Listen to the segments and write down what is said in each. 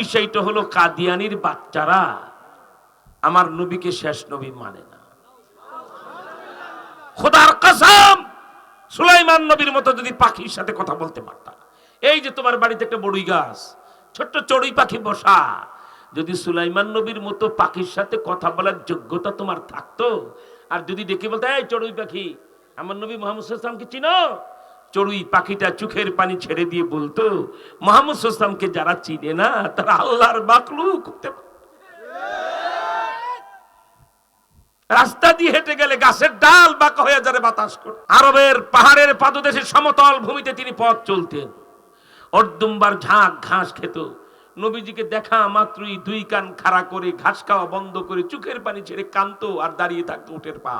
বিষয়টা হলো কাদিয়ানির বাচ্চারা আমার নবীকে শেষ নবী মানে না। খোদার কসম, সুলাইমান নবীর মতো যদি পাখির সাথে কথা বলতে পারতাম। এই যে তোমার বাড়িতে একটা বড়ই গাছ, ছোট্ট চড়ুই পাখি বসা, যদি সুলাইমান নবীর মতো পাখির সাথে কথা বলার যোগ্যতা তোমার থাকতো, আর যদি ডেকে বলতে, এই চড়ুই পাখি, আমার নবী মোহাম্মদ সাল্লামকে চিনো? চড়ুই পাখিটা চোখের পানি ছেড়ে দিয়ে বলতো মোহাম্মদ সাল্লামকে যারা চিনে না, তারা আল্লাহর বাকলুক হতে পারে। রাস্তা দিয়ে হেঁটে গেলে গাছের ডাল বাঁকা হয়ে যাবে বাতাস করে। আরবের পাহাড়ের পাদদেশের সমতল ভূমিতে তিনি পথ চলতেন। অর্দুম্বার ঝাঁক ঘাস খেত। নবীজিকে দেখা মাত্রই দুই কান খাড়া করে ঘাস খাওয়া বন্ধ করে চোখের পানি ছেড়ে কান্ত আর দাঁড়িয়ে থাকতো উঠের পা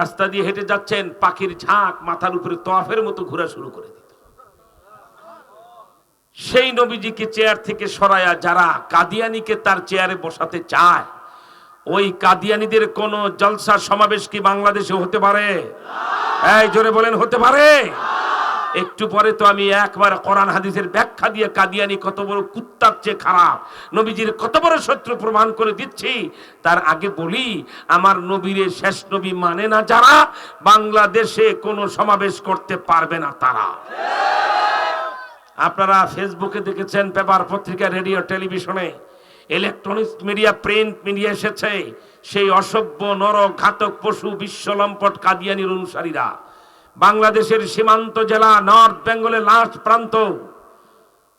রাস্তা দিয়ে হেঁটে যাচ্ছেন, পাখির ঝাঁক মাথার উপরে তোয়াফের মতো ঘোরা শুরু করে দিত। সেই নবীজিকে চেয়ার থেকে সরায়া যারা কাদিয়ানিকে তার চেয়ারে বসাতে চায়, ওই কাদিয়ানিদের কোন জলসা সমাবেশ কি বাংলাদেশে হতে পারে? এই জোরে বলেন, হতে পারে? একটু পরে তো আমি একবার কোরআন হাদিসের ব্যাখ্যা দিয়ে কাদিয়ানি কত বড় কুত্তার চেয়ে খারাপ, নবীজির কত বড় শত্রু প্রমাণ করে দিচ্ছি। তার আগে বলি, আমার নবীরে শেষ নবী মানে না যারা, বাংলাদেশে কোনো সমাবেশ করতে পারবে না তারা। আপনারা ফেসবুকে দেখেছেন পেপার পত্রিকা, রেডিও, টেলিভিশনে ইলেকট্রনিক্স মিডিয়া, প্রিন্ট মিডিয়া এসেছে। সেই অসভ্য নর ঘাতক পশু বিশ্বলম্পট কাদিয়ানির অনুসারীরা। বাংলাদেশের সীমান্ত জেলা নর্থ বেঙ্গলের লাস্ট প্রান্ত।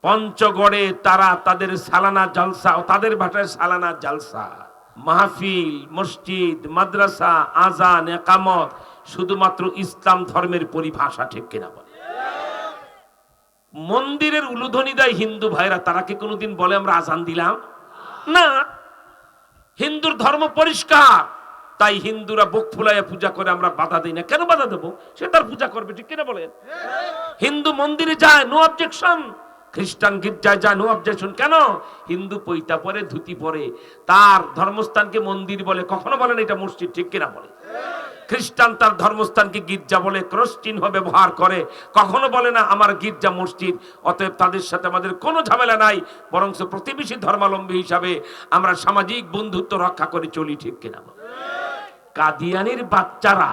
পঞ্চগড়ে তারা তাদের সালানা জালসা তাদের ভাষায় সালানা জালসা। মাহফিল, মসজিদ, মাদ্রাসা, আজান, একামত শুধুমাত্র ইসলাম ধর্মের পরিভাষা ঠিক কিনা বলে। মন্দিরের উলুধ্বনি দেয় হিন্দু ভাইরা তারা কি কোনোদিন বলে আমরা আজান দিলাম? না। হিন্দুর ধর্ম পরিষ্কার। তাই হিন্দুরা বুক ফুলাইয়া পূজা করে, আমরা বাধা দিই না। কেন বাধা দেবো? সে তার পূজা করবে, ঠিক কিনা বলেন? হিন্দু মন্দিরে যায় নো অবজেকশন খ্রিস্টান গির্জায় যায় নো অবজেকশন কেন? হিন্দু পৈতা পরে, ধুতি পরে। তার ধর্মস্থানকে মন্দির বলে, কখনো বলেন এটা মসজিদ, ঠিক কিনা বলে? খ্রিস্টান তার ধর্মস্থানকে গির্জা বলে ক্রস চিহ্ন ব্যবহার করে। কখনো বলে না, আমার গির্জা মসজিদ। অতএব তাদের সাথে আমাদের কোনো ঝামেলা নাই বরং প্রতিবেশী ধর্মাবলম্বী হিসাবে আমরা সামাজিক বন্ধুত্ব রক্ষা করে চলি, ঠিক কিনা কাদিয়ানির বাচ্চারা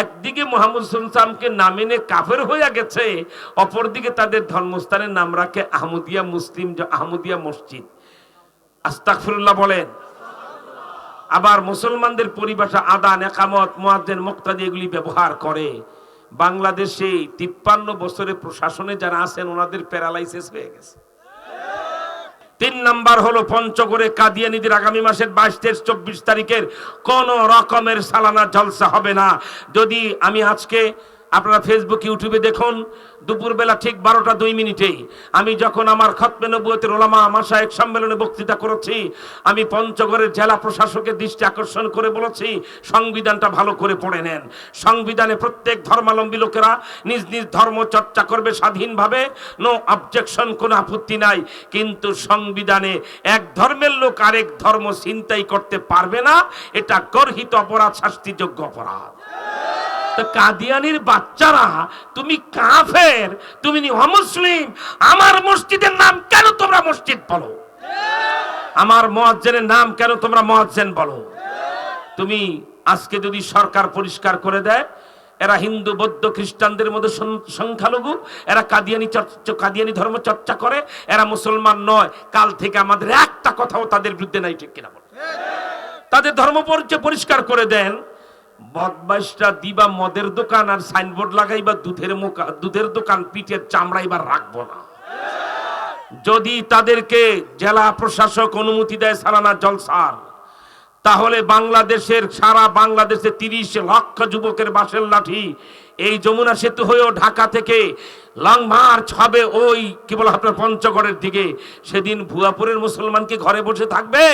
একদিকে মোহাম্মদ সুলতামকে নামে নে কাফের হয়ে গেছে, অপরদিকে তাদের ধর্মস্থানের নাম রাখে আহমদিয়া মুসলিম আহমদিয়া মসজিদ। আস্তাকফিরুল্লাহ বলেন। আবার মুসলমানদের পরিভাষা আদান, একামত মোয়াদ্দেন মুক্তাদি এগুলি ব্যবহার করে। বাংলাদেশে তিপ্পান্ন বছরে প্রশাসনে যারা আছেন, ওনাদের প্যারালাইসিস হয়ে গেছে। তিন নাম্বার হলো পঞ্চগড়ে কাদিয়ানিদের আগামী মাসের বাইশ তেইশ চব্বিশ তারিখের কোনো রকমের সালানা জলসা হবে না। যদি আমি আজকে আপনারা ফেসবুক ইউটিউবে দেখুন, দুপুরবেলা ঠিক বারোটা দুই মিনিটে আমি যখন আমার খতমে নবুয়তের ওলামা মাসায়ক সম্মেলনে বক্তৃতা করেছি, আমি পঞ্চগড়ের জেলা প্রশাসকের দৃষ্টি আকর্ষণ করে বলেছি, সংবিধানটা ভালো করে পড়ে নেন। সংবিধানে প্রত্যেক ধর্মাবলম্বী লোকেরা নিজ নিজ ধর্ম চর্চা করবে স্বাধীনভাবে, নো অবজেকশন, কোনো আপত্তি নাই। কিন্তু সংবিধানে এক ধর্মের লোক আরেক ধর্ম চিন্তাই করতে পারবে না, এটা গর্হিত অপরাধ, শাস্তিযোগ্য অপরাধ। তো কাদিয়ানির বাচ্চারা, তুমি কাফের, তুমি অমুসলিম আমার মসজিদের নাম কেন তোমরা মসজিদ বলো? আমার মহাজ্জেনের নাম কেন তোমরা মহাজ্জেন বলো? তুমি আজকে যদি সরকার পরিষ্কার করে দেয়, এরা হিন্দু, বৌদ্ধ, খ্রিস্টানদের মধ্যে সংখ্যালঘু, এরা কাদিয়ানি চর্চা, কাদিয়ানি ধর্ম চর্চা করে, এরা মুসলমান নয়। কাল থেকে আমাদের একটা কথাও তাদের বিরুদ্ধে নাই, ঠিক কিনা বলো? তাদের ধর্ম পরিচয় পরিষ্কার করে দেন বদমাইশটা দিবা মদের দোকান আর সাইনবোর্ড লাগাইবা দুধের মুখা, দুধের দোকান পিঠের চামড়া এবার রাখব না। যদি তাদেরকে জেলা প্রশাসক অনুমতি দেয় সালানা জলসার, তাহলে বাংলাদেশের, সারা বাংলাদেশে তিরিশ লক্ষ যুবকের বাসের লাঠি এই যমুনা সেতু হয়েও ঢাকা থেকে লং মার্চ হবে ওই, কি বলে আপনার পঞ্চগড়ের দিকে। সেদিন ভুয়াপুরের মুসলমান কি ঘরে বসে থাকবে?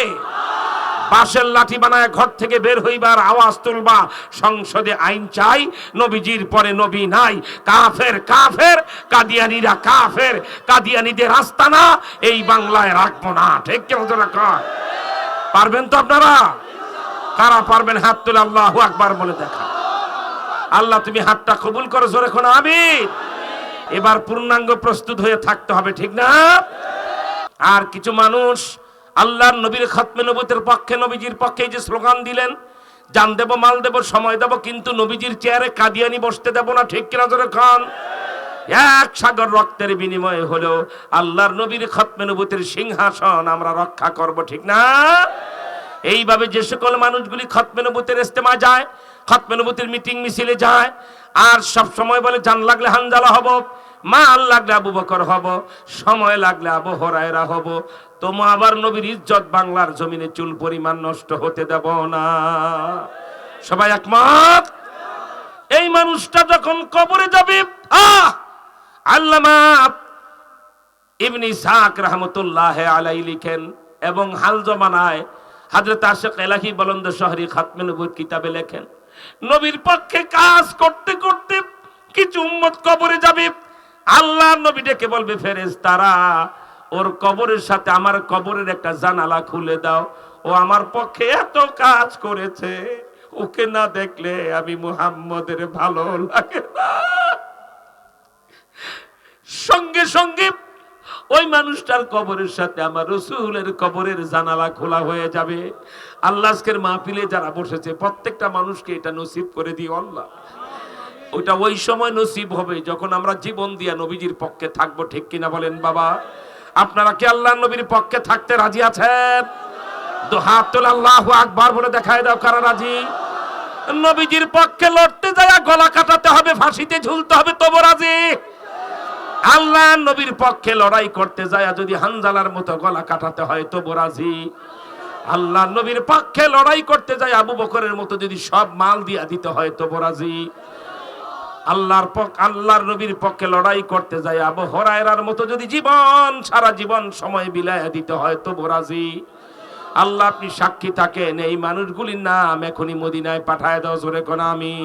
বাঁশের লাঠি বানায় ঘর থেকে বের হইবার আওয়াজ তুলবা। সংসদে আইন চাই, নবীজির পরে নবী নাই। কাফের কাফের, কাদিয়ানিরা কাফের, কাদিয়ানিদের রাস্তা না, এই বাংলায় রাখব না। ঠিক কেমন কয় পারবেন তো আপনারা? কারা পারবেন? হাত তুলে আল্লাহ আকবার বলে দেখা আল্লাহ, তুমি হাতটা কবুল করো জোরে এখন আমি এবার পূর্ণাঙ্গ প্রস্তুত হয়ে থাকতে হবে, ঠিক না? আর কিছু মানুষ আল্লাহর নবীর খতমে নবতের পক্ষে, নবীজির পক্ষে যে স্লোগান দিলেন, জান দেব, মাল দেব, সময় দেব, কিন্তু নবীজির চেয়ারে কাদিয়ানি বসতে দেব না, ঠিক কিনা জোরে খান এক সাগর রক্তের বিনিময়ে হলো আল্লাহর নবীর খতমে নবতের সিংহাসন, আমরা রক্ষা করব, ঠিক না? এইভাবে যে সকল মানুষগুলি খতমে নবুতের ইস্তেমা যায়, খতমে নবুতের মিটিং মিছিলে যায়, আর সব সময় বলে, জান লাগলে হানজালা হব। মাল লাগলে আবু বকর হব, সময় লাগলে আবু হরায়রা হব। তোমা আবার নবীর ইজ্জত বাংলার জমিনে চুল পরিমাণ নষ্ট হতে দেব না। সবাই একমত? এই মানুষটা যখন কবরে যাবে, আহ! আল্লামা ইবনি সাক রহমতুল্লাহ আলাই লিখেন, এবং হাল জমানায় হাজরত আশেক এলাহি বলন্দ শহরি খাতমে কিতাবে লেখেন, নবীর পক্ষে কাজ করতে করতে কিছু উম্মত কবরে যাবে আল্লাহ নবী ডেকে বলবে ফেরেজ তারা ওর কবরের সাথে আমার কবরের একটা জানালা খুলে দাও। ও আমার পক্ষে এত কাজ করেছে, ওকে না দেখলে আমি মুহাম্মদের ভালো লাগে সঙ্গে সঙ্গে ওই মানুষটার কবরের সাথে আমার রসুলের কবরের জানালা খোলা হয়ে যাবে। আল্লাহকের মাহফিলে যারা বসেছে, প্রত্যেকটা মানুষকে এটা নসিব করে দিও আল্লাহ। ওইটা ওই সময় নসিব হবে যখন আমরা জীবন দিয়া নবীজির পক্ষে থাকব, ঠিক কিনা বলেন বাবা? আপনারা কি আল্লাহ নবীর পক্ষে থাকতে রাজি আছেন? হাত তোলা আল্লাহ আকবার বলে দেখায় দাও, কারা রাজি? নবীজির পক্ষে লড়তে যায় গলা কাটাতে হবে, ফাঁসিতে ঝুলতে হবে, তবু রাজি? আল্লাহ নবীর পক্ষে লড়াই করতে যায় যদি হানজালার মতো গলা কাটাতে হয় তো রাজি? আল্লাহ নবীর পক্ষে লড়াই করতে যায় আবু বকরের মতো যদি সব মাল দিয়া দিতে হয় তো রাজি? আল্লাহর পক্ষ আল্লাহর নবীর পক্ষে লড়াই করতে যায়। আবু হরায়রার মতো যদি জীবন, সারা জীবন সময় বিলায় দিতে হয় তো রাজি। আল্লাহ আপনি সাক্ষী থাকেন, এই মানুষগুলির নাম এখনই মদিনায় পাঠায় দাও, জোরে কোন আমি।